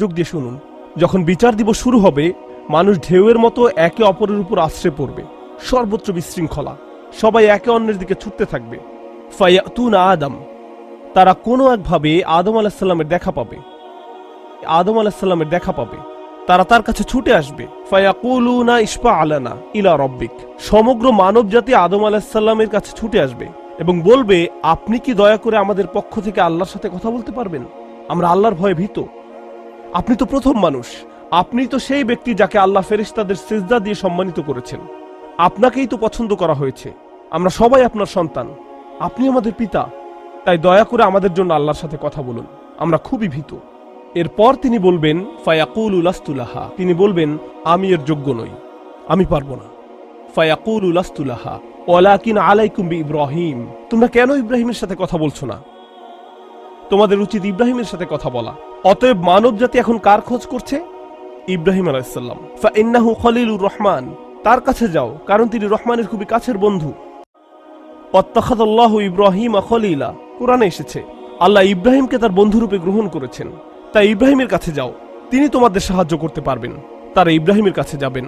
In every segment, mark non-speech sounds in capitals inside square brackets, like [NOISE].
মনোযোগ দিয়ে শুনুন। যখন বিচার দিবস শুরু হবে, মানুষ ঢেউয়ের মতো একে অপরের উপর আশ্রে পড়বে। সর্বত্র বিশৃঙ্খলা। সবাই একে অন্যের দিকে ছুটতে থাকবে। ফায়াতুন আদম। তারা কোনো একভাবে আদম আলাহিসাল্লামের দেখা পাবে। আদম আলাহিসাল্লামের দেখা পাবে। তারা তার কাছে ছুটে আসবে। ফায়াকুলুনা ইস্পা আলানা ইলা রব্বিক। সমগ্র মানব জাতি আদম আলাহিসাল্লামের কাছে ছুটে আসবে এবং বলবে, আপনি কি দয়া করে আমাদের পক্ষ থেকে আল্লাহর সাথে কথা বলতে পারবেন? আমরা আল্লাহর ভয়ে ভীত। আপনি তো প্রথম মানুষ। আপনি তো সেই ব্যক্তি যাকে আল্লাহ ফেরেশতাদের সেজদা দিয়ে সম্মানিত করেছেন। আপনাকেই তো পছন্দ করা হয়েছে। আমরা সবাই আপনার সন্তান। আপনি আমাদের পিতা। তাই দয়া করে আমাদের জন্য আল্লাহর সাথে কথা বলুন। আমরা খুবই ভীত। এরপর তিনি বলবেন, ফায়াকুল উলাস্তুলাহা তিনি বলবেন, আমি এর যোগ্য নই। আমি পারব না। ফায়াকুল উলাস্তুলাহা ওয়ালাকিন আলাইকুম ইব্রাহিম। তোমরা কেন ইব্রাহিমের সাথে কথা বলছো না? তোমাদের উচিত ইব্রাহিমের সাথে কথা বলা। অতএব মানব জাতি এখন কার খোঁজ করছে? ইব্রাহিম আলাইসাল্লাম ফাইন্নাহু খলিলুর রহমান। তার কাছে যাও, কারণ তিনি রহমানের খুবই কাছের বন্ধু। অত্তাখাদাল্লাহু ইব্রাহিম খলিলা। কোরআনে এসেছে, আল্লাহ ইব্রাহিমকে তার বন্ধুরূপে গ্রহণ করেছেন। তাই ইব্রাহিমের কাছে যাও, তিনি তোমাদের সাহায্য করতে পারবেন। তারা ইব্রাহিমের কাছে যাবেন।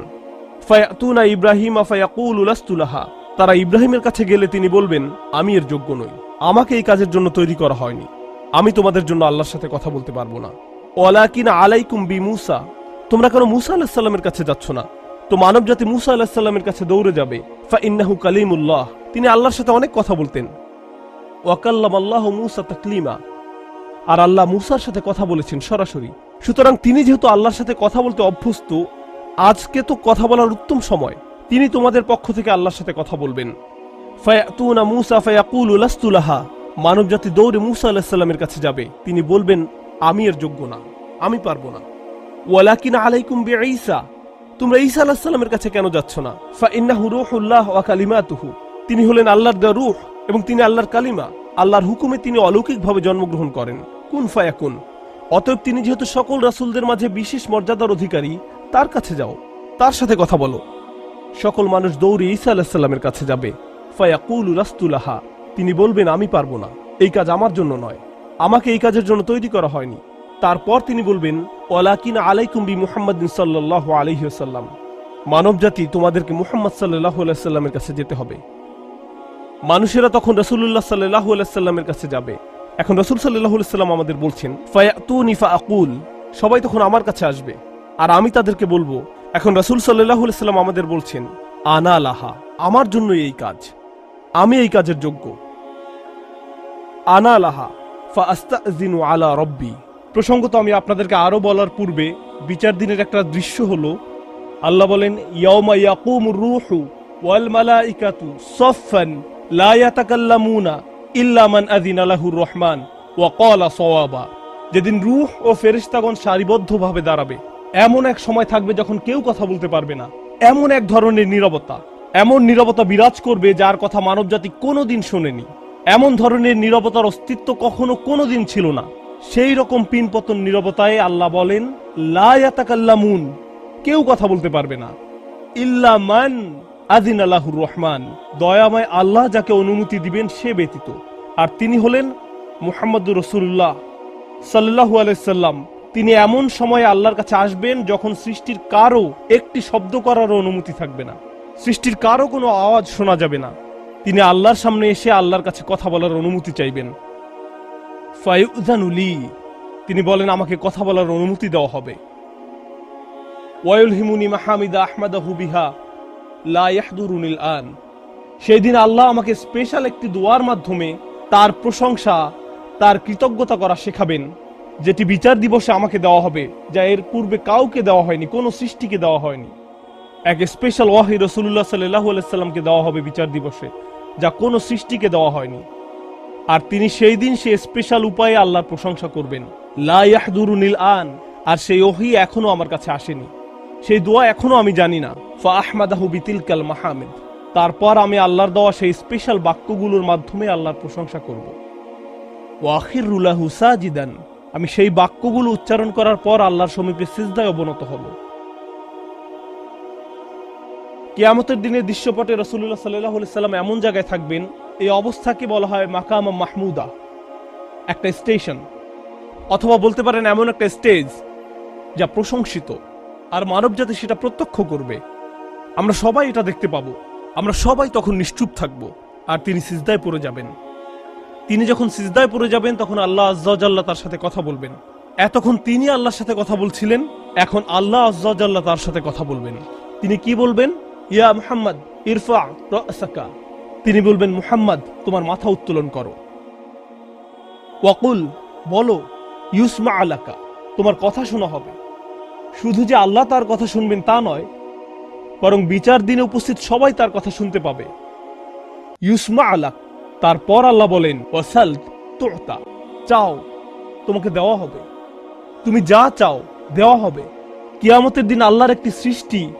ফায়াতুনা ইব্রাহিম ফায়াকুল উলাস্তুলাহা তারা ইব্রাহিমের কাছে গেলে তিনি বলবেন, আমি এর যোগ্য নই। আমাকে এই কাজের জন্য তৈরি করা হয়নি। আমি তোমাদের জন্য আল্লাহর সাথে কথা বলতে পারব না। ওয়ালাকিন আলাইকুম বি মুসা। তোমরা কেন মুসা আলাহিসাল্লামের কাছে যাচ্ছ না? তো মানব জাতি মুসা আলাহিসাল্লামের কাছে দৌড়ে যাবে। ফা কালিমুল্লাহ। তিনি আল্লাহর সাথে অনেক কথা বলতেন। ওয়াকাল্লাম আল্লাহ মুসা তাকলিমা। আর আল্লাহ মুসার সাথে কথা বলেছেন সরাসরি। সুতরাং তিনি যেহেতু আল্লাহর সাথে কথা বলতে অভ্যস্ত, আজকে তো কথা বলার উত্তম সময়। তিনি তোমাদের পক্ষ থেকে আল্লাহর সাথে কথা বলবেন। ফায়াতুনা মুসা ফায়াকুল উলাস্তুলাহা মানব জাতি দৌড়ে মুসা আলাহিসাল্লামের কাছে যাবে। তিনি বলবেন, আমি এর যোগ্য না, আমি পারব না। ওয়ালাকিন আলাইকুম বে ঈসা, তোমরা ঈসা আলাহিসাল্লামের কাছে কেন যাচ্ছ না? ফা ইন্নাহু রূহুল্লাহ ওয়া কালিমাতুহু। তিনি হলেন আল্লাহর দেওয়া রূহ এবং তিনি আল্লাহর কালিমা। আল্লাহর হুকুমে তিনি অলৌকিকভাবে জন্মগ্রহণ করেন। কুন ফায়াকুন, অতএব তিনি যেহেতু সকল রাসূলদের মাঝে বিশেষ মর্যাদার অধিকারী, তার কাছে যাও, তার সাথে কথা বলো। সকল মানুষ দৌড়ে ঈসা আলাহিসাল্লামের কাছে যাবে। ফায়াকুল রাস্তুলাহা তিনি বলবেন, আমি পারব না। এই কাজ আমার জন্য নয়। আমাকে এই কাজের জন্য তৈরি করা হয়নি। তারপর তিনি বলবেন, ওয়ালাকিন আলাইকুম বি মুহাম্মাদিন সাল্লাল্লাহু আলাইহি ওয়াসাল্লাম। মানব জাতি তোমাদেরকে মুহাম্মদ সাল্লাল্লাহু আলাইহি সাল্লামের কাছে যেতে হবে। মানুষেরা তখন রাসূলুল্লাহ সাল্লাল্লাহু আলাইহি সাল্লামের কাছে যাবে। এখন রসুল আলাইহি সাল্লাম আমাদের বলছেন ফায়াতু নিফা আকুল সবাই তখন আমার কাছে আসবে। আর আমি তাদেরকে বলব, এখন রসুল সাল্লাহ সাল্লাম আমাদের বলছেন, আনা লাহা, আমার জন্যই এই কাজ। আমি এই কাজের যোগ্য। আনা লাহা ফা আলা রব্বি। প্রসঙ্গত আমি আপনাদেরকে আরও বলার পূর্বে বিচার দিনের একটা দৃশ্য হলো, আল্লাহ বলেন, ইয়াউমা ইয়াকুমুর রূহু ওয়াল মালাইকাতু সফফান লা ইয়াতাকাল্লামুনা ইল্লা মান আযিনা লাহুর রহমান ওয়া ক্বালা যেদিন রুহ ও ফেরেশতাগণ সারিবদ্ধভাবে দাঁড়াবে, এমন এক সময় থাকবে যখন কেউ কথা বলতে পারবে না। এমন এক ধরনের নীরবতা, এমন নীরবতা বিরাজ করবে যার কথা মানবজাতি কোনোদিন শোনেনি। এমন ধরনের নীরবতার অস্তিত্ব কখনো কোনোদিন ছিল না। সেই রকম পিনপতন নীরবতায় আল্লাহ বলেন লায়াতাকাল্লামুন কেউ কথা বলতে পারবে না। ইল্লা মান আদিন আল্লাহুর রহমান দয়াময় আল্লাহ যাকে অনুমতি দিবেন সে ব্যতীত। আর তিনি হলেন মুহাম্মদুর রসুল্লাহ সাল্লাহু আলাইসাল্লাম তিনি এমন সময়ে আল্লাহর কাছে আসবেন যখন সৃষ্টির কারও একটি শব্দ করারও অনুমতি থাকবে না। সৃষ্টির কারও কোনো আওয়াজ শোনা যাবে না। তিনি আল্লাহর সামনে এসে আল্লাহর কাছে কথা বলার অনুমতি চাইবেন। ফায়ুজানুলি তিনি বলেন, আমাকে কথা বলার অনুমতি দেওয়া হবে। ওয়ায়ুল হিমুনি মাহমিদা আহমদাহু বিহা, লা ইয়াহদুরুনিল আন। সেই দিন আল্লাহ আমাকে স্পেশাল একটি দোয়ার মাধ্যমে তার প্রশংসা, তার কৃতজ্ঞতা করা শেখাবেন, যেটি বিচার দিবসে আমাকে দেওয়া হবে, যা এর পূর্বে কাউকে দেওয়া হয়নি, কোনো সৃষ্টিকে দেওয়া হয়নি। এক স্পেশাল ওয়াহি রসুল্লাহ সাল্লাহ আলাইসাল্লামকে দেওয়া হবে বিচার দিবসে। যা কোনো সৃষ্টিকে দেওয়া হয়নি। আর তিনি সেই দিন সে স্পেশাল উপায়ে আল্লাহর প্রশংসা করবেন। লা ইয়াহদুরুনিল আন আর সেই ওহি এখনও আমার কাছে আসেনি। সেই দোয়া এখনও আমি জানি না। ফা আহমাদাহু বিতিলকাল মাহমেদ। তারপর আমি আল্লাহর দেওয়া সেই স্পেশাল বাক্যগুলোর মাধ্যমে আল্লাহর প্রশংসা করব। ওয়াখির রুলাহু সাজিদান, আমি সেই বাক্যগুলো উচ্চারণ করার পর আল্লাহর সমীপে সিজদায় অবনত হব। কিয়ামতের দিনের দৃশ্যপটে রসুল্লাহ সাল্লাহ সাল্লাম এমন জায়গায় থাকবেন, এই অবস্থাকে বলা হয় মাকাম মাহমুদা, একটা স্টেশন। অথবা বলতে পারেন এমন একটা স্টেজ যা প্রশংসিত, আর মানব জাতি সেটা প্রত্যক্ষ করবে। আমরা সবাই এটা দেখতে পাবো। আমরা সবাই তখন নিশ্চুপ থাকব, আর তিনি সিজদায় পড়ে যাবেন। তিনি যখন সিজদায় পড়ে যাবেন, তখন আল্লাহ আজ্লাহ তার সাথে কথা বলবেন। এতক্ষণ তিনি আল্লাহর সাথে কথা বলছিলেন, এখন আল্লাহ আজ্লাহ তার সাথে কথা বলবেন। তিনি কি বলবেন? ইয়া মুহাম্মদ, ইরফা রাসাকা। তিনি বলবেন, মুহাম্মদ, তোমার মাথা উত্তোলন করো। ওয়াকুল, বলো, ইউসমা আলাকা, তোমার কথা শোনা হবে। শুধু যে আল্লাহ তার কথা শুনবেন তা নয়, বরং বিচার দিনে উপস্থিত সবাই তার কথা শুনতে পাবে। ইউসমা আলাক, তারপর আল্লাহ বলেন, ওয়াসাল তোতা, চাও, তোমাকে দেওয়া হবে। তুমি যা চাও, দেওয়া হবে। কিয়ামতের দিন আল্লাহর একটি সৃষ্টি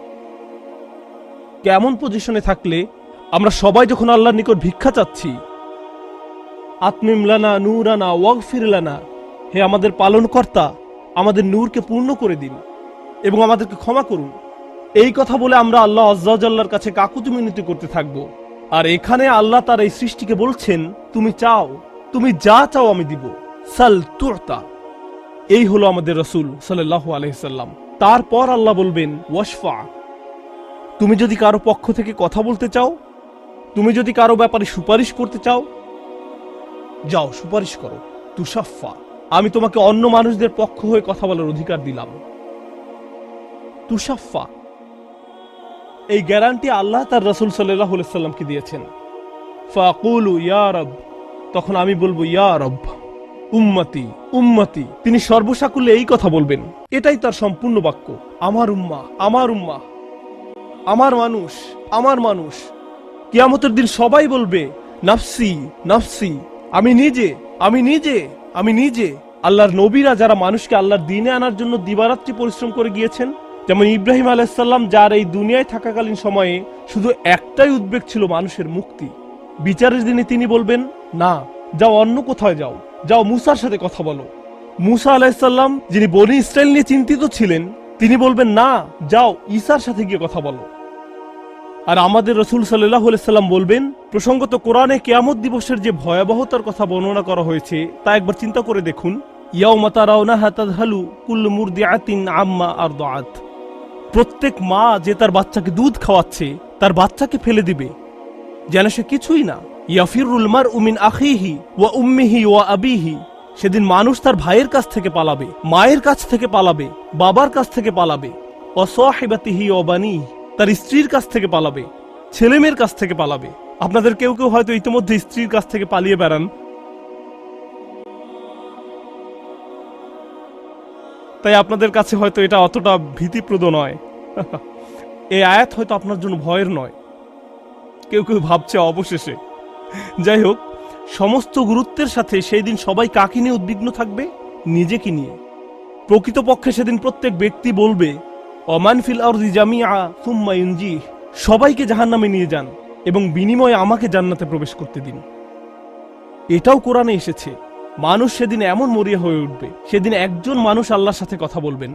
কেমন পজিশনে থাকলে আমরা সবাই যখন আল্লাহর নিকট ভিক্ষা চাচ্ছি আত্মিমলানা নূরানা ওয়াগফিরলানা হে আমাদের পালনকর্তা, আমাদের নূরকে পূর্ণ করে দিন এবং আমাদেরকে ক্ষমা করুন। এই কথা বলে আমরা আল্লাহ আজ্লাহর কাছে কাকুতি মিনতি করতে থাকব। আর এখানে আল্লাহ তার এই সৃষ্টিকে বলছেন, তুমি চাও, তুমি যা চাও আমি দিব। সাল তুরতা। এই হলো আমাদের রসুল সাল্লাহ আলহিসাল্লাম তারপর আল্লাহ বলবেন, ওয়াশফা। তুমি যদি কারও পক্ষ থেকে কথা বলতে চাও, তুমি যদি কারও ব্যাপারে সুপারিশ করতে চাও, যাও, সুপারিশ করো। তুষাফা আমি তোমাকে অন্য মানুষদের পক্ষ হয়ে কথা বলার অধিকার দিলাম। তুষাফা এই গ্যারান্টি আল্লাহ তার রসুল সাল্লাহ সাল্লামকে দিয়েছেন। ফাকুলু, ইয়া তখন আমি বলব, ইয়া রব, উম্মতি উম্মতি। তিনি সর্বসাকুল্যে এই কথা বলবেন। এটাই তার সম্পূর্ণ বাক্য। আমার উম্মা আমার উম্মা। আমার মানুষ আমার মানুষ। কিয়ামতের দিন সবাই বলবে, নাফসি নাফসি, আমি নিজে আমি নিজে আমি নিজে। আল্লাহর নবীরা যারা মানুষকে আল্লাহর দিনে আনার জন্য দিবারাত্রি পরিশ্রম করে গিয়েছেন, যেমন ইব্রাহিম আলাইসাল্লাম যার এই দুনিয়ায় থাকাকালীন সময়ে শুধু একটাই উদ্বেগ ছিল মানুষের মুক্তি। বিচারের দিনে তিনি বলবেন, না, যাও অন্য কোথায় যাও যাও মুসার সাথে কথা বলো। মুসা আলাইসাল্লাম যিনি বনি ইসরায়েল নিয়ে চিন্তিত ছিলেন, তিনি বলবেন, না, যাও ঈসার সাথে গিয়ে কথা বলো। আর আমাদের রসুল সাল্লাহ সাল্লাম বলবেন, প্রসঙ্গত কোরআনে কেয়ামত দিবসের যে ভয়াবহতার কথা বর্ণনা করা হয়েছে, তা একবার চিন্তা করে দেখুন। ইয়াও মাতারাউনা হাতাদহালু কুল্লু মুরদিআতিন আম্মা আর প্রত্যেক মা যে তার বাচ্চাকে দুধ খাওয়াচ্ছে, তার বাচ্চাকে ফেলে দিবে। যেন সে কিছুই না। ইয়াফিরুল মার উমিন আখিহি ওয়া উম্মিহি ওয়া আবিহি। সেদিন মানুষ তার ভাইয়ের কাছ থেকে পালাবে, মায়ের কাছ থেকে পালাবে, বাবার কাছ থেকে পালাবে। অসহিবাতিহি অবানি তার স্ত্রীর কাছ থেকে পালাবে, ছেলেমেয়ের কাছ থেকে পালাবে। আপনাদের কেউ কেউ হয়তো ইতিমধ্যে স্ত্রীর কাছ থেকে পালিয়ে বেড়ান। তাই আপনাদের কাছে হয়তো এটা অতটা ভীতিপ্রদ নয়। [LAUGHS] এই আয়াত হয়তো আপনার জন্য ভয়ের নয়। কেউ কেউ ভাবছে অবশেষে। যাই হোক, সমস্ত গুরুত্বের সাথে সেই দিন সবাই কাকে নিয়ে উদ্বিগ্ন থাকবে? নিজেকে নিয়ে। প্রকৃতপক্ষে সেদিন প্রত্যেক ব্যক্তি বলবে অমান ফিল আরদি জাহান্নামে নিয়ে যান এবং বিনিময়ে আমাকে জান্নাতে প্রবেশ করতে দিন। এটাও কোরআনে এসেছে, মানুষ সেদিন এমন মরিয়া হয়ে উঠবে, সেদিন একজন মানুষ আল্লাহর সাথে কথা বলবেন।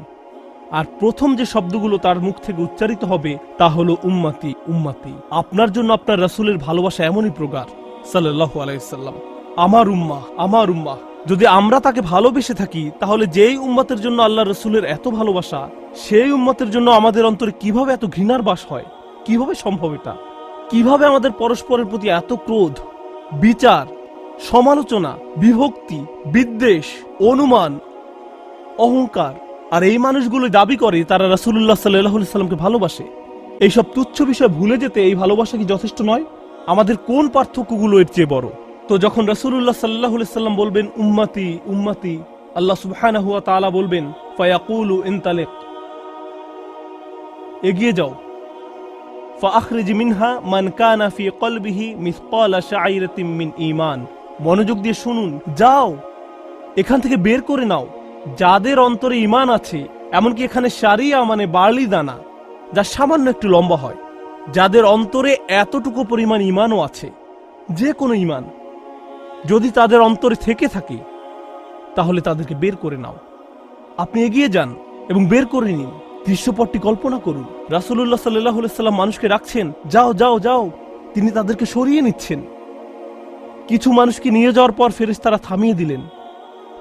আর প্রথম যে শব্দগুলো তার মুখ থেকে উচ্চারিত হবে তা হলো উম্মাতি উম্মাতি। আপনার জন্য আপনার রাসুলের ভালোবাসা এমনই প্রকার সাল্লাল্লাহু আলাইসাল্লাম আমার উম্মাহ আমার উম্মাহ। যদি আমরা তাকে ভালোবেসে থাকি, তাহলে যেই উম্মতের জন্য আল্লাহ রসুলের এত ভালোবাসা, সেই উম্মতের জন্য আমাদের অন্তরে কীভাবে এত ঘৃণার বাস হয়? কীভাবে সম্ভব এটা? কীভাবে আমাদের পরস্পরের প্রতি এত ক্রোধ, বিচার, সমালোচনা, বিভক্তি, বিদ্বেষ, অনুমান, অহংকার আর এই মানুষগুলো দাবি করে তারা রাসুল্লাহ সাল্লাহ সাল্লামকে ভালোবাসে? এইসব তুচ্ছ বিষয় ভুলে যেতে এই ভালোবাসা কি যথেষ্ট নয়? আমাদের কোন পার্থক্যগুলো এর চেয়ে বড়? তো যখন রাসুল্লাহ সাল্লাহ সাল্লাম বলবেন, উম্মাতি উম্মাতি, আল্লাহ সুবহানাহু হুয়া তাআলা বলবেন, ফায়াকুলু ইনতালিক, এগিয়ে যাও। ফাখরিজ মিনহা মান কানা ফি কলবিহি মিসকালা শাইরাতিন মিন ঈমান। মনোযোগ দিয়ে শুনুন, যাও, এখান থেকে বের করে নাও। যাদের অন্তরে ঈমান আছে, এমনকি এখানে সারিয়া মানে বার্লি দানা, যা সামান্য একটু লম্বা হয়, যাদের অন্তরে এতটুকু পরিমাণ ঈমানও আছে, যে কোনো ঈমান যদি তাদের অন্তরে থেকে থাকে, তাহলে তাদেরকে বের করে নাও। আপনি এগিয়ে যান এবং বের করে নিন। দৃশ্যপটটি কল্পনা করুন। রাসুল্লাহ সাল্লাহ সাল্লাম মানুষকে রাখছেন। যাও যাও যাও। তিনি তাদেরকে সরিয়ে নিচ্ছেন। কিছু মানুষকে নিয়ে যাওয়ার পর ফেরেশতারা থামিয়ে দিলেন।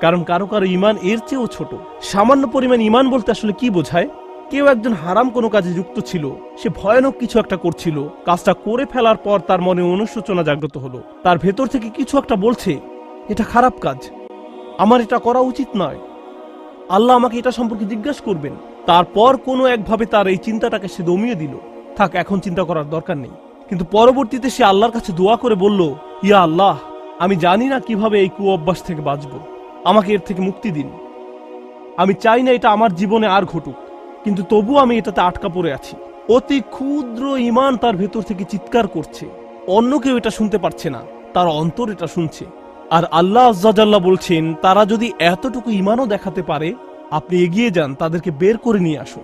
কারণ কারও কারও ইমান এর চেয়েও ছোট। সামান্য পরিমাণ ইমান বলতে আসলে কি বোঝায়? কেউ একজন হারাম কোনো কাজে যুক্ত ছিল। সে ভয়ানক কিছু একটা করছিল। কাজটা করে ফেলার পর তার মনে অনুশোচনা জাগ্রত হলো। তার ভেতর থেকে কিছু একটা বলছে, এটা খারাপ কাজ। আমার এটা করা উচিত নয়। আল্লাহ আমাকে এটা সম্পর্কে জিজ্ঞাসা করবেন। তারপর কোনো একভাবে তার এই চিন্তাটাকে সে দমিয়ে দিল। থাক, এখন চিন্তা করার দরকার নেই। কিন্তু পরবর্তীতে সে আল্লাহর কাছে দোয়া করে বলল, ইয়া আল্লাহ, আমি জানি না কীভাবে এই কু অভ্যাস থেকে বাঁচব। আমাকে এর থেকে মুক্তি দিন। আমি চাই না এটা আমার জীবনে আর ঘটুক। কিন্তু তবু আমি এটাতে আটকা পড়ে আছি। অতি ক্ষুদ্র ইমান তার ভেতর থেকে চিৎকার করছে। অন্য কেউ এটা শুনতে পারছে না, তার অন্তর এটা শুনছে। আর আল্লাহ আজ্জাজাল্লাহ বলছেন, তারা যদি এতটুকু ইমানও দেখাতে পারে, আপনি এগিয়ে যান, তাদেরকে বের করে নিয়ে আসুন।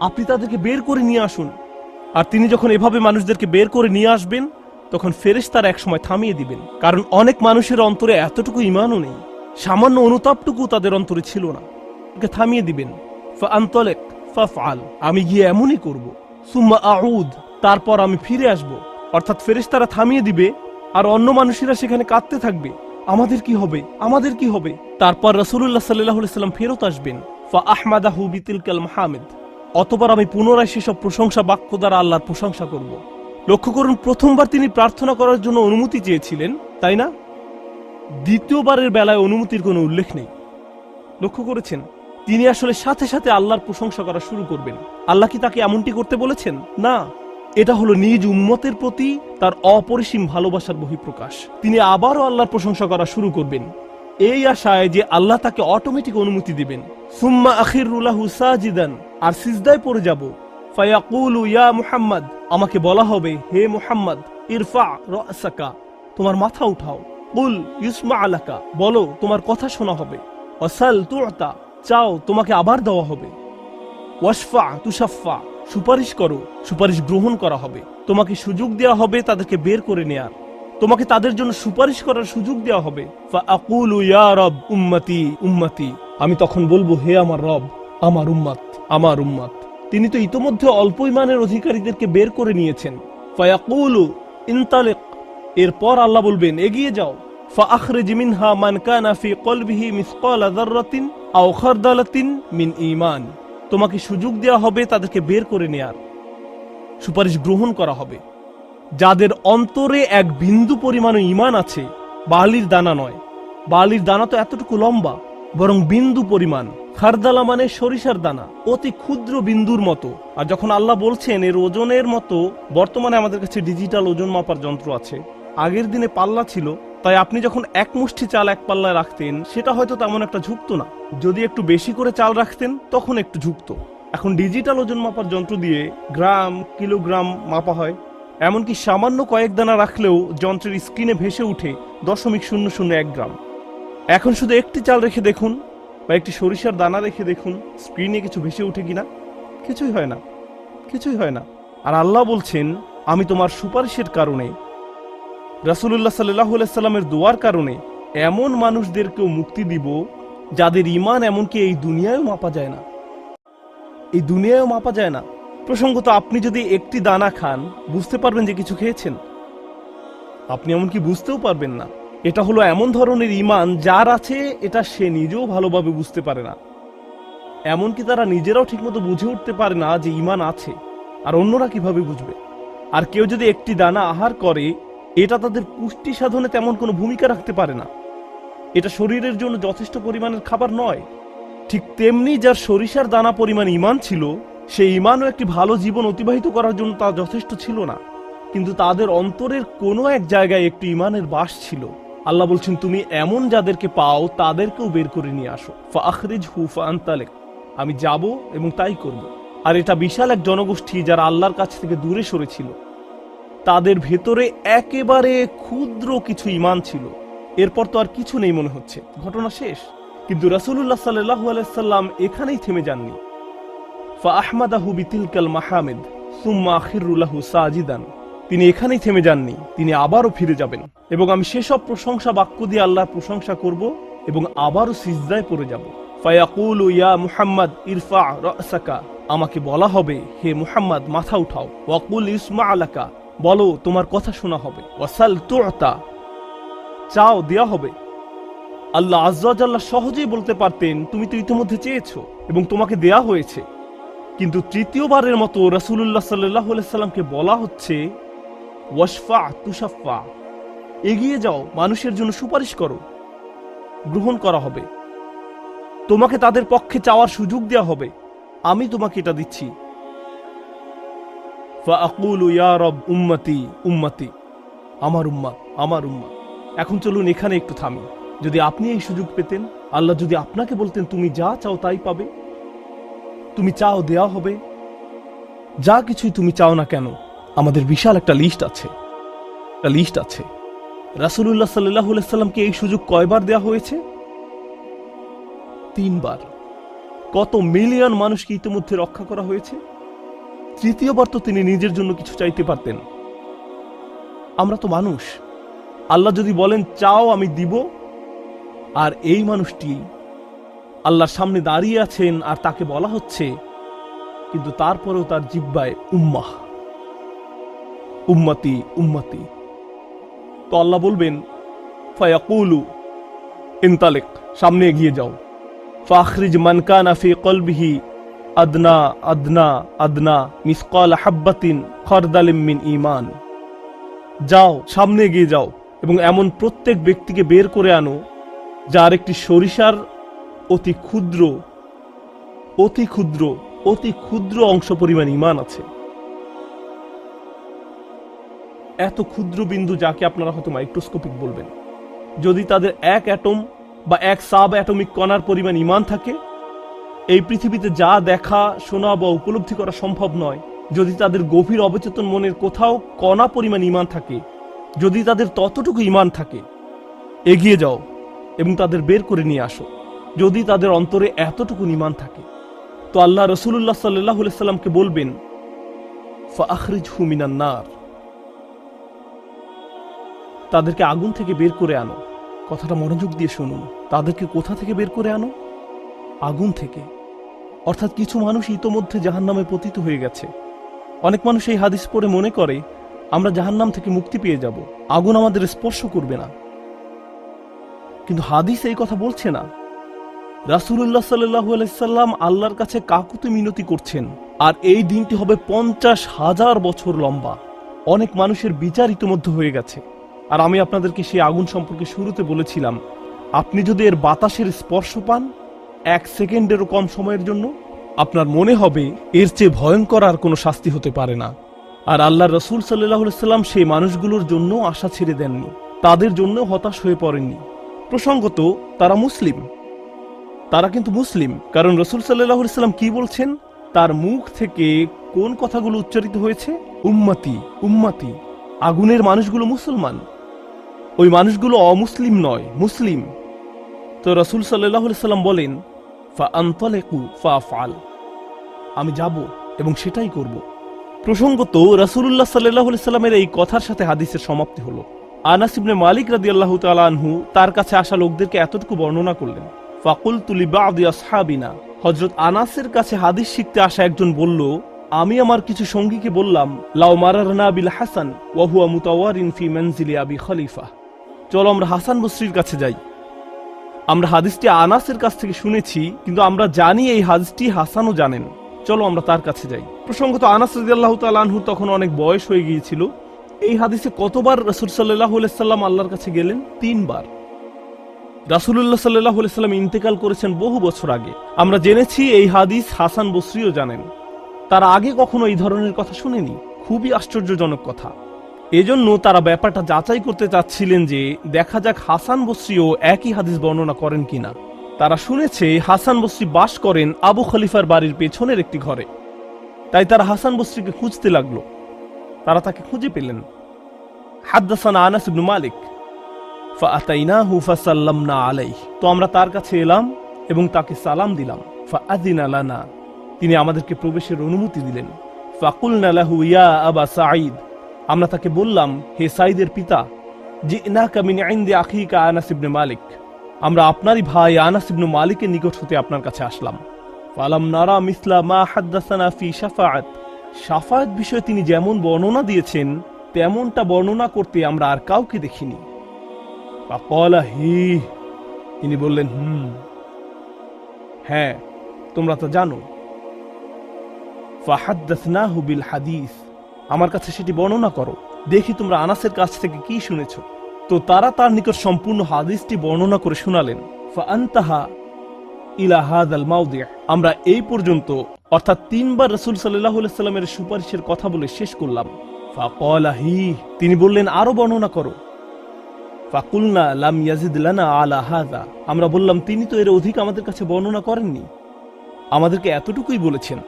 আপনি তাদেরকে বের করে নিয়ে আসুন। আর তিনি যখন এভাবে মানুষদেরকে বের করে নিয়ে আসবেন, তখন ফেরেশ তার একসময় থামিয়ে দিবেন। কারণ অনেক মানুষের অন্তরে এতটুকু ইমানও নেই। সামান্য অনুতাপটুকু তাদের অন্তরে ছিল না। ওকে থামিয়ে দিবেন। আন্তলেক। ফাফআল, আমি গিয়ে এমনই করব। সুম্মা আউদ, তারপর আমি ফিরে আসব। অর্থাৎ ফেরেশতারা থামিয়ে দিবে, আর অন্য মানুষেরা সেখানে কাঁদতে থাকবে। আমাদের কি হবে? আমাদের কি হবে? তারপর রাসূলুল্লাহ সাল্লাল্লাহু আলাইহি সাল্লাম ফেরত আসবেন। ফা আহমাদাহু বিতিলকাল মাহমিদ, অতবার আমি পুনরায় সেসব প্রশংসা বাক্য দ্বারা আল্লাহর প্রশংসা করব। লক্ষ্য করুন, প্রথমবার তিনি প্রার্থনা করার জন্য অনুমতি চেয়েছিলেন, তাই না? দ্বিতীয়বারের বেলায় অনুমতির কোনো উল্লেখ নেই। লক্ষ্য করেছেন? তিনি আসলে সাথে সাথে আল্লাহর প্রশংসা করা শুরু করবেন। আল্লাহ কি তাকে এমনটি করতে বলেছেন? না। এটা হলো নিজ উম্মতের প্রতি তার অপরিসীম ভালোবাসার বহিঃপ্রকাশ। তিনি আবারও আল্লাহর প্রশংসা করা শুরু করবেন। এই আশায় যে আল্লাহ তাকে অটোমেটিক অনুমতি দিবেন। সুম্মা আখিরুল্লাহু সাজিদান, আর সিজদায় পড়ে যাব। ফায়াকুলু ইয়া মুহাম্মদ, আমাকে বলা হবে, হে মুহাম্মদ, ইরফা রাসাকা, তোমার মাথা উঠাও। কুল ইউসমা আলাকা বলো, তোমার কথা শোনা হবে। ওয়াসাল তুতা চাও, তোমাকে আবার দেওয়া হবে। ওয়াসফা তুষাফা সুপারিশ করো, সুপারিশ গ্রহণ করা হবে। তোমাকে সুযোগ দেওয়া হবে তাদেরকে বের করে নেয়ার। তোমাকে তাদের জন্য সুপারিশ করার সুযোগ দেওয়া হবে। রব উম্মতি উম্মতি। আমি তখন বলব, হে আমার রব, আমার উম্মাত আমার উম্মাত। তিনি তো ইতোমধ্যে অল্প ইমানের অধিকারীদেরকে বের করে নিয়েছেন। ফায়াকুলু ইনতালেক। এরপর আল্লাহ বলবেন, এগিয়ে যাও। ফা আখরে জিমিনহা মানকানা ফি কলবিহি মিসকাল আজাররাতিন মিন ইমান তোমাকে সুযোগ দেওয়া হবে তাদেরকে বের করে নেয়ার। সুপারিশ গ্রহণ করা হবে। যাদের অন্তরে এক বিন্দু পরিমাণ ইমান আছে, বালির দানা নয়। বালির দানা তো এতটুকু লম্বা, বরং বিন্দু পরিমাণ। খারদালা মানে সরিষার দানা, অতি ক্ষুদ্র বিন্দুর মতো। আর যখন আল্লাহ বলছেন, এর ওজনের মতো, বর্তমানে আমাদের কাছে ডিজিটাল ওজন মাপার যন্ত্র আছে। আগের দিনে পাল্লা ছিল তাই আপনি যখন এক মুষ্টি চাল এক পাল্লায় রাখতেন, সেটা হয়তো তেমন একটা ঝুঁকতো না। যদি একটু বেশি করে চাল রাখতেন, তখন একটু ঝুঁকতো। এখন ডিজিটাল ওজন মাপার যন্ত্র দিয়ে গ্রাম, কিলোগ্রাম মাপা হয়। এমনকি সামান্য কয়েক দানা রাখলেও যন্ত্রের স্ক্রিনে ভেসে উঠে দশমিক শূন্য শূন্য এক গ্রাম। এখন শুধু একটি চাল রেখে দেখুন বা একটি সরিষার দানা রেখে দেখুন, স্ক্রিনে কিছু ভেসে উঠে কিনা? কিছুই হয় না। কিছুই হয় না। আর আল্লাহ বলছেন, আমি তোমার সুপারিশের কারণে রাসুল্লাহ সাল্লাহ সাল্লামের দোয়ার কারণে এমন মানুষদেরকেও মুক্তি দিব যাদের ইমান এমনকি এই দুনিয়ায়ও মাপা যায় না। এই দুনিয়ায়ও মাপা যায় না। প্রসঙ্গত, আপনি যদি একটি দানা খান, বুঝতে পারবেন যে কিছু খেয়েছেন। আপনি এমনকি বুঝতেও পারবেন না। এটা হলো এমন ধরনের ইমান যার আছে, এটা সে নিজেও ভালোভাবে বুঝতে পারে না। এমনকি তারা নিজেরাও ঠিকমতো বুঝে উঠতে পারে না যে ইমান আছে, আর অন্যরা কীভাবে বুঝবে? আর কেউ যদি একটি দানা আহার করে এটা তাদের পুষ্টি সাধনে তেমন কোনো ভূমিকা রাখতে পারে না। এটা শরীরের জন্য যথেষ্ট পরিমাণের খাবার নয়। ঠিক তেমনি যার সরিষার দানা পরিমাণ ইমান ছিল, সেই ইমানও একটি ভালো জীবন অতিবাহিত করার জন্য তা যথেষ্ট ছিল না। কিন্তু তাদের অন্তরের কোনো এক জায়গায় একটি ইমানের বাস ছিল। আল্লাহ বলছেন, তুমি এমন যাদেরকে পাও, তাদেরকেও বের করে নিয়ে আসো। ফাখরিজ হুফা আন্তালেক আমি যাব এবং তাই করব। আর এটা বিশাল এক জনগোষ্ঠী যারা আল্লাহর কাছ থেকে দূরে সরেছিল তাদের ভেতরে একেবারে ক্ষুদ্র কিছু ইমান ছিল। এরপর তো আর কিছু নেই মনে হচ্ছে। ঘটনা শেষ। কিন্তু রাসুল্লাহ সাল্লাহু আলাইসাল্লাম এখানেই থেমে যাননি। ফা আহমাদাহু বিতিলকাল মাহমেদ, সুম্মা আখিরুল্লাহু সাজিদান। তিনি এখানেই থেমে যাননি, তিনি আবারও ফিরে যাবেন। এবং আমি সেসব প্রশংসা বাক্য দিয়ে আল্লাহর প্রশংসা করব এবং আবারও সিজদায় পড়ে যাব। ইয়া মুহাম্মদ, ইরফা আমাকে বলা হবে, হে মুহাম্মদ, মাথা উঠাও। ওয়াকুল ইসমা আলাকা। বলো, তোমার কথা শোনা হবে। ওয়াসাল তুতা চাও, দেয়া হবে। আল্লাহ আজ্লাহ সহজেই বলতে পারতেন, তুমি তো ইতিমধ্যে চেয়েছো এবং তোমাকে দেয়া হয়েছে। কিন্তু তৃতীয়বারের মতো রাসূলুল্লাহ সাল্লাহ সাল্লামকে বলা হচ্ছে, ওয়াশফা তুষাফা এগিয়ে যাও, মানুষের জন্য সুপারিশ করো, গ্রহণ করা হবে। তোমাকে তাদের পক্ষে চাওয়ার সুযোগ দেওয়া হবে। আমি তোমাকে এটা দিচ্ছি। উম্মতি উম্মতি। আমার উম্মা আমার উম্মা এখন চলুন এখানে একটু থামি। যদি আপনি এই সুযোগ পেতেন, আল্লাহ যদি আপনাকে বলতেন, তুমি যা চাও তাই পাবে। তুমি চাও দেয়া হবে। যা কিছুই তুমি চাও না কেন, আমাদের বিশাল একটা লিস্ট আছে। একটা লিস্ট আছে। রাসুলুল্লাহ সাল্লাহ সাল্লামকে এই সুযোগ কয়বার দেয়া হয়েছে? তিনবার। কত মিলিয়ন মানুষকে ইতিমধ্যে রক্ষা করা হয়েছে? তৃতীয়বার তো তিনি নিজের জন্য কিছু চাইতে পারতেন। আমরা তো মানুষ। আল্লাহ যদি বলেন, চাও, আমি দিব। আর এই মানুষটি আল্লাহর সামনে দাঁড়িয়ে আছেন আর তাকে বলা হচ্ছে, কিন্তু তারপরেও তার জিব্বায় উম্মাহ। উম্মতি উম্মতি। তো আল্লাহ বলবেন, ফায়াকুলু, ইনতালেক, সামনে এগিয়ে যাও। ফাখরিজ মানকানা ফি কলবিহি আদনা আদনা আদনা, মিসকাল হাব্বাতিন খরদালিম মিন ইমান যাও, সামনে এগিয়ে যাও এবং এমন প্রত্যেক ব্যক্তিকে বের করে আনো যার একটি সরিষার অতি ক্ষুদ্র অতি ক্ষুদ্র অতি ক্ষুদ্র অংশ পরিমাণ ইমান আছে। এত ক্ষুদ্র বিন্দু যাকে আপনারা হয়তো মাইক্রোস্কোপিক বলবেন। যদি তাদের এক অ্যাটম বা এক সাব অ্যাটমিক কণার পরিমাণ ইমান থাকে এই পৃথিবীতে যা দেখা, শোনা বা উপলব্ধি করা সম্ভব নয়। যদি তাদের গভীর অবচেতন মনের কোথাও কণা পরিমাণ ইমান থাকে, যদি তাদের ততটুকু ইমান থাকে, এগিয়ে যাও এবং তাদের বের করে নিয়ে আসো। যদি তাদের অন্তরে এতটুকু ইমান থাকে, তো আল্লাহ রসুল্লাহ সাল্লাহ সাল্লামকে বলবেন ফাখরিজ হুমিনান্নার তাদেরকে আগুন থেকে বের করে আনো। কথাটা মনোযোগ দিয়ে শুনুন। তাদেরকে কোথা থেকে বের করে আনো? আগুন থেকে। অর্থাৎ কিছু মানুষ ইতোমধ্যে জাহান্নামে পতিত হয়ে গেছে। অনেক মানুষ এই হাদিস পড়ে মনে করে, আমরা জাহান্নাম থেকে মুক্তি পেয়ে যাব, আগুন আমাদের স্পর্শ করবে না। কিন্তু হাদিস এই কথা বলছে না। রাসুল্লাহ সাল্লাহ আলাইসাল্লাম আল্লাহর কাছে কাকুতে মিনতি করছেন, আর এই দিনটি হবে পঞ্চাশ হাজার বছর লম্বা। অনেক মানুষের বিচার ইতিমধ্যে হয়ে গেছে। আর আমি আপনাদেরকে সেই আগুন সম্পর্কে শুরুতে বলেছিলাম, আপনি যদি এর বাতাসের স্পর্শ পান এক সেকেন্ডেরও কম সময়ের জন্য? আপনার মনে হবে, এর চেয়ে ভয়ঙ্কর আর কোনো শাস্তি হতে পারে না। আর আল্লাহ রসুল সাল্লাহ সাল্লাম সেই মানুষগুলোর জন্য আশা ছেড়ে দেননি। তাদের জন্য হতাশ হয়ে পড়েননি। প্রসঙ্গত, তারা মুসলিম। তারা কিন্তু মুসলিম। কারণ রসুল সাল্লাহ সাল্লাম কি বলছেন? তার মুখ থেকে কোন কথাগুলো উচ্চারিত হয়েছে? উম্মাতি উম্মাতি। আগুনের মানুষগুলো মুসলমান। ওই মানুষগুলো অমুসলিম নয়, মুসলিম। তো রসুল সাল্লাহ সাল্লাম বলেন আমি যাব এবং সেটাই করব। প্রসঙ্গত রসুল্লাহ সাল্লাহ সাল্লামের এই কথার সাথে হাদিসের সমাপ্তি হলো। আনাস ইবনে মালিক রাদি আল্লাহ আনহু তার কাছে আসা লোকদেরকে এতটুকু বর্ণনা করলেন ফাকুল তুলি বাদি আসহাবিনা। হজরত আনাসের কাছে হাদিস শিখতে আসা একজন বলল, আমি আমার কিছু সঙ্গীকে বললাম লাও মারারনা বিল হাসান ওয়াহুয়া মুতাওয়ারিন ফি মনজিলি আবি খলিফা। চলো আমরা হাসান বসরির কাছে যাই। আমরা হাদিসটি আনাসের কাছ থেকে শুনেছি, কিন্তু আমরা জানি এই হাদিসটি হাসানও জানেন। চলো আমরা তার কাছে যাই। প্রসঙ্গত আনাস রাদিয়াল্লাহু তাআলা তখন অনেক বয়স হয়ে গিয়েছিল। এই হাদিসে কতবার রাসূল আলাইহি সাল্লাম আল্লাহর কাছে গেলেন? তিনবার। রাসূলুল্লাহ সাল্লাল্লাহু আলাইহি সাল্লাম ইন্তেকাল করেছেন বহু বছর আগে। আমরা জেনেছি এই হাদিস হাসান বসরিও জানেন। তারা আগে কখনো এই ধরনের কথা শুনেনি। খুবই আশ্চর্যজনক কথা। এজন্য তারা ব্যাপারটা যাচাই করতে চাচ্ছিলেন যে দেখা যাক হাসান বসরিও একই হাদিস বর্ণনা করেন কিনা। তারা শুনেছে হাসান বসরি বাস করেন আবু খলিফার বাড়ির পেছনের একটি ঘরে। তাই তারা হাসান বসরিকে খুঁজতে লাগল। তারা তাকে খুঁজে পেলেন। আনাস মালিক আলাইহি। তো আমরা তার কাছে এলাম এবং তাকে সালাম দিলাম। তিনি আমাদেরকে প্রবেশের অনুমতি দিলেন। ফাকুলনা লাহু ইয়া আবা সাঈদ আমরা তাকে বললাম, হে সাইদের পিতা, জিনাকা মিন ইনদি আখিকা আনাস ইবনে মালিক। আমরা আপনারই ভাই আনাস ইবনে মালিকের নিকট হতে আপনার কাছে আসলাম। ফালাম নারা মিসলা মা হাদ্দাসানা ফি শাফাআত। শাফায়াত বিষয়ে তিনি যেমন বর্ণনা দিয়েছেন, তেমনটা বর্ণনা করতে আমরা আর কাউকে দেখিনি। তিনি বললেন, হুম হ্যাঁ তোমরা তো জানো। ফাহাদ্দাসনাহু বিল হাদিস। আমার কাছে সেটি বর্ণনা করো। দেখি তোমরা আনাসের কাছ থেকে কি শুনেছ। তো তারা তার নিকট সম্পূর্ণ হাদিসটি বর্ণনা করে শোনালেন। আমরা এই পর্যন্ত, অর্থাৎ তিনবার রাসূল সাল্লাল্লাহু সাল্লামের সুপারিশের কথা বলে শেষ করলাম। তিনি বললেন, আরও বর্ণনা করো। আমরা বললাম, তিনি তো এর অধিক আমাদের কাছে বর্ণনা করেননি। আমাদেরকে এতটুকুই বলেছেন।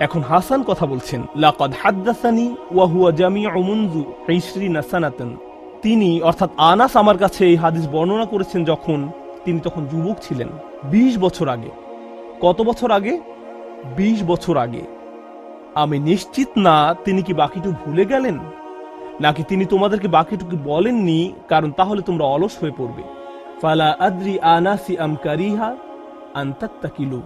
এখন হাসান কথা বলছেন, লাকাদ হাদ্দাসানি ওয়া হুয়া জামিউ মুনযু 20 তিনি, অর্থাৎ আনাস আমার কাছে এই হাদিস বর্ণনা করেছেন যখন তিনি তখন যুবক ছিলেন 20 বছর আগে। কত বছর আগে? 20 বছর আগে। আমি নিশ্চিত না তিনি কি বাকিটুকু ভুলে গেলেন? নাকি তিনি তোমাদেরকে বাকিটুকু বলেননি, কারণ তাহলে তোমরা অলস হয়ে পড়বে। ফালা আদ্রি আনাসি আম কারিহা আন্তাত্তাকিলু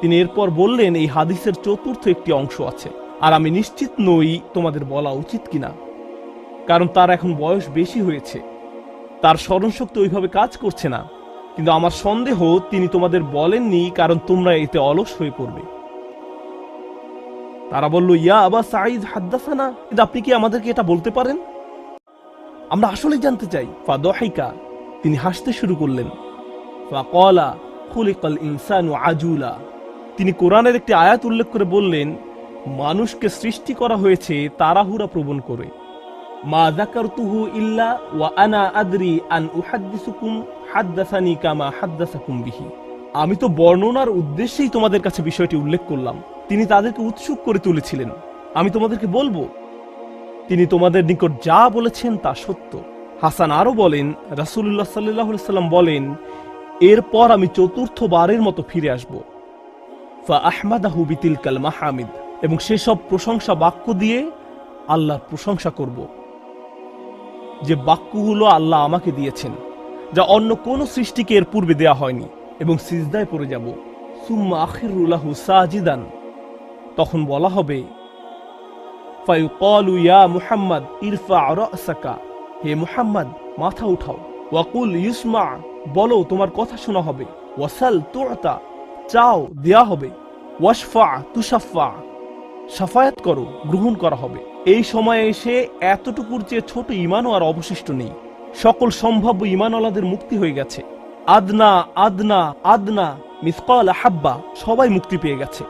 তিনি এরপর বললেন, এই হাদিসের চতুর্থ একটি অংশ আছে, আর আমি নিশ্চিত নই তোমাদের বলা উচিত কিনা। কারণ তার এখন বয়স বেশি হয়েছে। তার স্মরণশক্তি ওইভাবে কাজ করছে না। কিন্তু আমার সন্দেহ, তিনি তোমাদের বলেননি, কারণ তোমরা এতে অলস হয়ে পড়বে। তারা বলল, ইয়া আবা সাইদ হাদ্দাসানা। কিন্তু আপনি কি আমাদেরকে এটা বলতে পারেন? আমরা আসলেই জানতে চাই। ফাদহিকা। তিনি হাসতে শুরু করলেন। ফাকালা, খুলিকাল ইনসানু আজুলা। তিনি কোরআনের একটি আয়াত উল্লেখ করে বললেন, মানুষকে সৃষ্টি করা হয়েছে তারাহুরা প্রবণ করে। মা ওয়া আনা আন আমি তো বর্ণনার উদ্দেশ্যেই তোমাদের কাছে বিষয়টি উল্লেখ করলাম। তিনি তাদেরকে উৎসুক করে তুলেছিলেন। আমি তোমাদেরকে বলব, তিনি তোমাদের নিকট যা বলেছেন তা সত্য। হাসান আরও বলেন, রাসূলুল্লাহ সাল্লাল্লাহু আলাইহি সাল্লাম বলেন, এরপর আমি চতুর্থবারের মতো ফিরে আসব। ফা বিতিলকাল মাহামিদ। এবং সেসব প্রশংসা বাক্য দিয়ে আল্লাহর প্রশংসা করব। যে বাক্যগুলো আল্লাহ আমাকে দিয়েছেন, যা অন্য কোন সৃষ্টিকে এর পূর্বে দেয়া হয়নি, এবং সিজদায় পড়ে যাব। সুম্মা আখিরুল্লাহু সাজিদান। তখন বলা হবে মুহাম্মদ ইরফা হে মুহাম্মদ, মাথা উঠাও। ওয়াকুল ইউসমা, বলো তোমার কথা শোনা হবে। ওয়াসাল তুতা। চাও, দেয়া হবে। ওয়াশফা তুষাফা সাফায়াত করো, গ্রহণ করা হবে। এই সময়ে এসে এতটুকুর চেয়ে ছোট ইমানও আর অবশিষ্ট নেই। সকল সম্ভাব্য ইমানওয়ালাদের মুক্তি হয়ে গেছে। আদনা আদনা আদনা, মিসকাল হাব্বা সবাই মুক্তি পেয়ে গেছে।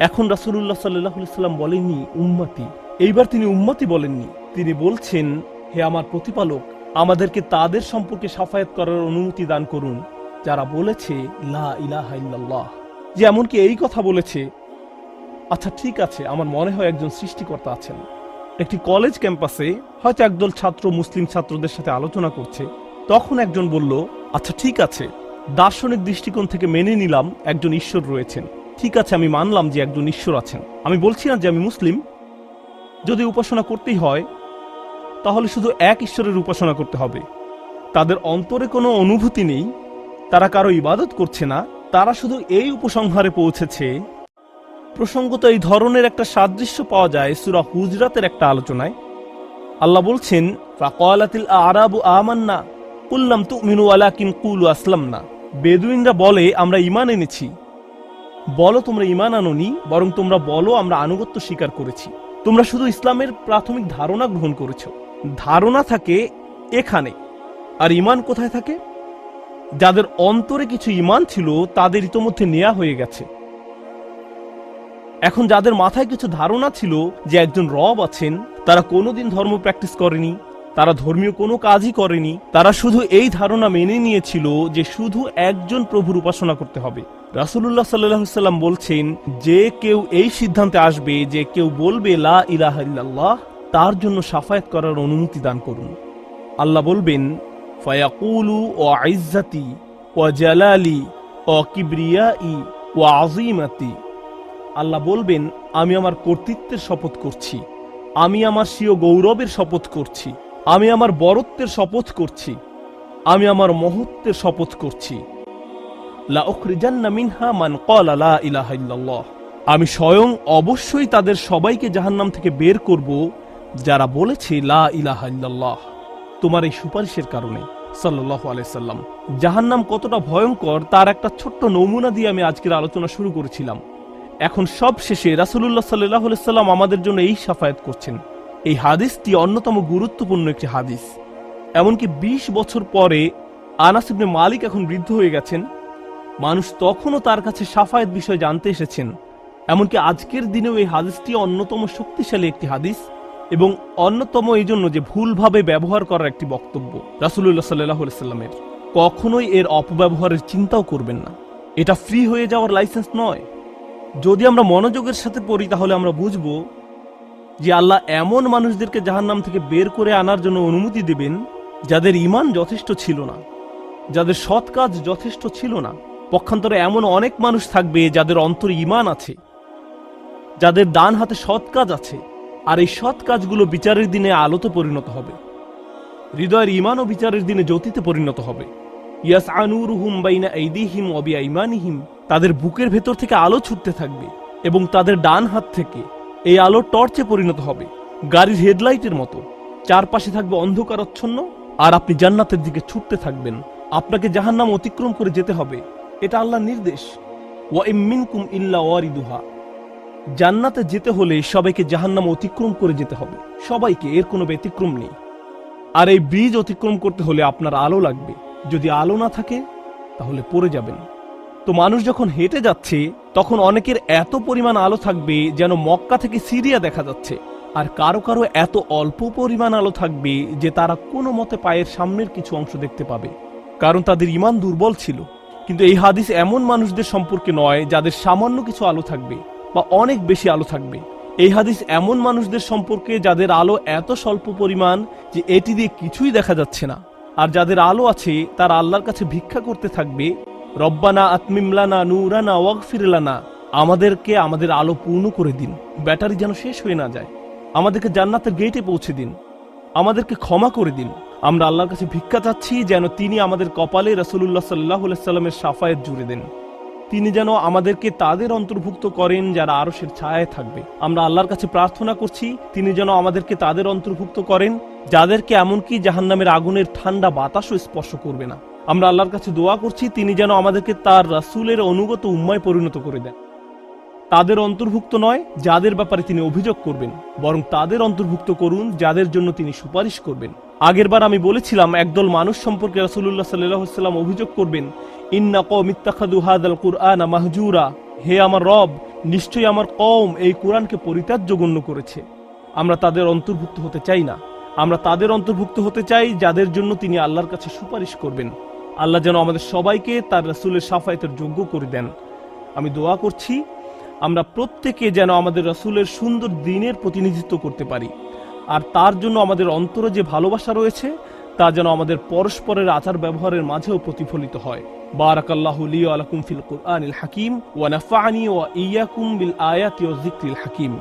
এখন রাসূলুল্লাহ সাল্লাল্লাহু আলাইহি সাল্লাম বলেননি, উম্মতি। এইবার তিনি উম্মতি বলেননি। তিনি বলছেন হে আমার প্রতিপালক, আমাদেরকে তাদের সম্পর্কে সাফায়াত করার অনুমতি দান করুন, যারা বলেছে, লা ইলাহা ইল্লাল্লাহ। যে এমনকি এই কথা বলেছে আচ্ছা ঠিক আছে, আমার মনে হয় একজন সৃষ্টিকর্তা আছেন। একটি কলেজ ক্যাম্পাসে হয়তো একদল ছাত্র মুসলিম ছাত্রদের সাথে আলোচনা করছে, তখন একজন বলল আচ্ছা ঠিক আছে, দার্শনিক দৃষ্টিকোণ থেকে মেনে নিলাম একজন ঈশ্বর রয়েছেন। ঠিক আছে, আমি মানলাম যে একজন ঈশ্বর আছেন। আমি বলছি না যে আমি মুসলিম। যদি উপাসনা করতেই হয় তাহলে শুধু এক ঈশ্বরের উপাসনা করতে হবে। তাদের অন্তরে কোনো অনুভূতি নেই, তারা কারও ইবাদত করছে না, তারা শুধু এই উপসংহারে পৌঁছেছে। প্রসঙ্গত এই ধরনের একটা সাদৃশ্য পাওয়া যায় সুরা হুজরাতের একটা আলোচনায়। আল্লাহ বলছেন আরাবু আমান্না কুল্লাম তুমিনু আলাকিন কুলু আসলাম না বেদুইনরা বলে, আমরা ইমান এনেছি। বলো তোমরা ইমান আনোনি, বরং তোমরা বলো আমরা আনুগত্য স্বীকার করেছি। তোমরা শুধু ইসলামের প্রাথমিক ধারণা গ্রহণ করেছ। ধারণা থাকে এখানে। আর ইমান কোথায় থাকে? যাদের অন্তরে কিছু ইমান ছিল, তাদের ইতোমধ্যে নেয়া হয়ে গেছে। এখন যাদের মাথায় কিছু ধারণা ছিল যে একজন রব আছেন, তারা কোনোদিন ধর্ম প্র্যাকটিস করেনি, তারা ধর্মীয় কোনো কাজই করেনি, তারা শুধু এই ধারণা মেনে নিয়েছিল যে শুধু একজন প্রভুর উপাসনা করতে হবে। রাসুল্লাহ সাল্লাম বলছেন, যে কেউ এই সিদ্ধান্তে আসবে যে কেউ বলবে, লা ইলাহা তার জন্য সাফায়াত করার অনুমতি দান করুন। আল্লাহ বলবেন, ফায়াকুলু ও আইজ্জাতি ও জালালি ও কিবরিয়াই ও আজিমাতি আল্লাহ বলবেন, আমি আমার কর্তৃত্বের শপথ করছি। আমি আমার স্বীয় গৌরবের শপথ করছি। আমি আমার বরত্বের শপথ করছি। আমি আমার মহত্বের শপথ করছি। মিনহা মান আমি স্বয়ং অবশ্যই তাদের সবাইকে জাহান্নাম থেকে বের করব যারা বলেছে, লা ইলাহা ইল্লাল্লাহ তোমার এই সুপারিশের কারণে সাল্লাহ আলাইসাল্লাম জাহান্নাম কতটা ভয়ঙ্কর, তার একটা ছোট্ট নমুনা দিয়ে আমি আজকের আলোচনা শুরু করেছিলাম। এখন সব শেষে রাসুলুল্লাহ সাল্লাহ সাল্লাম আমাদের জন্য এই সাফায়াত করছেন। এই হাদিসটি অন্যতম গুরুত্বপূর্ণ একটি হাদিস। এমনকি ২০ বছর পরে আনাস ইবনে মালিক এখন বৃদ্ধ হয়ে গেছেন। মানুষ তখনও তার কাছে সাফায়াত বিষয় জানতে এসেছেন। এমনকি আজকের দিনেও এই হাদিসটি অন্যতম শক্তিশালী একটি হাদিস। এবং অন্যতম এই জন্য যে ভুলভাবে ব্যবহার করার একটি বক্তব্য রাসুল্লাহ সাল্লাহ সাল্লামের। কখনোই এর অপব্যবহারের চিন্তাও করবেন না। এটা ফ্রি হয়ে যাওয়ার লাইসেন্স নয়। যদি আমরা মনোযোগের সাথে পড়ি, তাহলে আমরা বুঝব যে আল্লাহ এমন মানুষদেরকে জাহান্নাম থেকে বের করে আনার জন্য অনুমতি দেবেন, যাদের ইমান যথেষ্ট ছিল না, যাদের সৎ কাজ যথেষ্ট ছিল না। পক্ষান্তরে এমন অনেক মানুষ থাকবে যাদের অন্তর ইমান আছে, যাদের ডান হাতে সৎ কাজ আছে আর এই সৎ কাজগুলো বিচারের দিনে আলোতে পরিণত হবে। হৃদয়ের ইমান ও বিচারের দিনে জ্যোতিতে পরিণত হবে। ইয়াস আনুরুহুম বাইনা এইদিহিম অবি আইমানিহিম তাদের বুকের ভেতর থেকে আলো ছুটতে থাকবে এবং তাদের ডান হাত থেকে এই আলো টর্চে পরিণত হবে, গাড়ির হেডলাইটের মতো। চারপাশে থাকবে অন্ধকারচ্ছন্ন আর আপনি জান্নাতের দিকে ছুটতে থাকবেন। আপনাকে জাহান্নাম অতিক্রম করে যেতে হবে। এটা আল্লাহ নির্দেশ। ওয়া ইমিনকুম ইল্লা ওয়ারিদুহা। জান্নাতে যেতে হলে সবাইকে জাহান্নাম অতিক্রম করে যেতে হবে। সবাইকে এর কোনো ব্যতিক্রম নেই। আর এই ব্রিজ অতিক্রম করতে হলে আপনার আলো লাগবে। যদি আলো না থাকে, তাহলে পড়ে যাবেন। তো মানুষ যখন হেঁটে যাচ্ছে, তখন অনেকের এত পরিমাণ আলো থাকবে যেন মক্কা থেকে সিরিয়া দেখা যাচ্ছে। আর কারও কারও এত অল্প পরিমাণ আলো থাকবে যে তারা কোনো মতে পায়ের সামনের কিছু অংশ দেখতে পাবে। কারণ তাদের ইমান দুর্বল ছিল। কিন্তু এই হাদিস এমন মানুষদের সম্পর্কে নয়, যাদের সামান্য কিছু আলো থাকবে। বা অনেক বেশি আলো থাকবে। এই হাদিস এমন মানুষদের সম্পর্কে যাদের আলো এত স্বল্প পরিমাণ যে এটি দিয়ে কিছুই দেখা যাচ্ছে না। আর যাদের আলো আছে, তার আল্লাহর কাছে ভিক্ষা করতে থাকবে, রব্বানা আতমিমলানা নুরানা ওয়াগফিরলানা আমাদেরকে আমাদের আলো পূর্ণ করে দিন। ব্যাটারি যেন শেষ হয়ে না যায়। আমাদেরকে জান্নাতের গেটে পৌঁছে দিন। আমাদেরকে ক্ষমা করে দিন। আমরা আল্লাহর কাছে ভিক্ষা চাচ্ছি যেন তিনি আমাদের কপালে রসুল্লাহ সাল্লাহ সাল্লামের সাফায়েত জুড়ে দেন। তিনি যেন আমাদেরকে তাদের অন্তর্ভুক্ত করেন যারা আরশের ছায়ায় থাকবে। আমরা আল্লাহর কাছে প্রার্থনা করছি, তিনি যেন আমাদেরকে তাদের অন্তর্ভুক্ত করেন, যাদেরকে এমনকি জাহান্নামের আগুনের ঠান্ডা বাতাসও স্পর্শ করবে না। আমরা আল্লাহর কাছে দোয়া করছি, তিনি যেন আমাদেরকে তার রাসুলের অনুগত উম্মায় পরিণত করে দেন। তাদের অন্তর্ভুক্ত নয় যাদের ব্যাপারে তিনি অভিযোগ করবেন, বরং তাদের অন্তর্ভুক্ত করুন যাদের জন্য তিনি সুপারিশ করবেন। আগেরবার আমি বলেছিলাম, একদল মানুষ সম্পর্কে আলাইহি সাল্লাম অভিযোগ করবেন, ইন্না কওম ইত্তাখাযু হাদাল কুরআনা মাহজুরা। হে আমার রব, নিশ্চয়ই আমার কম এই কোরআনকে পরিত্যাজ্য গণ্য করেছে। আমরা তাদের অন্তর্ভুক্ত হতে চাই না। আমরা তাদের অন্তর্ভুক্ত হতে চাই যাদের জন্য তিনি আল্লাহর কাছে সুপারিশ করবেন। আল্লাহ যেন আমাদের সবাইকে তার রাসুলের সাফায়েতের যোগ্য করে দেন। আমি দোয়া করছি আমরা প্রত্যেকে যেন আমাদের রসুলের সুন্দর দিনের প্রতিনিধিত্ব করতে পারি। আর তার জন্য আমাদের অন্তরে যে ভালোবাসা রয়েছে, তা যেন আমাদের পরস্পরের আচার ব্যবহারের মাঝেও প্রতিফলিত হয়। বারাকাল্লাহু লিয়া আলাকুম ফিল কুরআনিল হাকিম, ওয়া নাফা'নি ওয়া ইয়াকুম বিল আয়াতি হাকিম।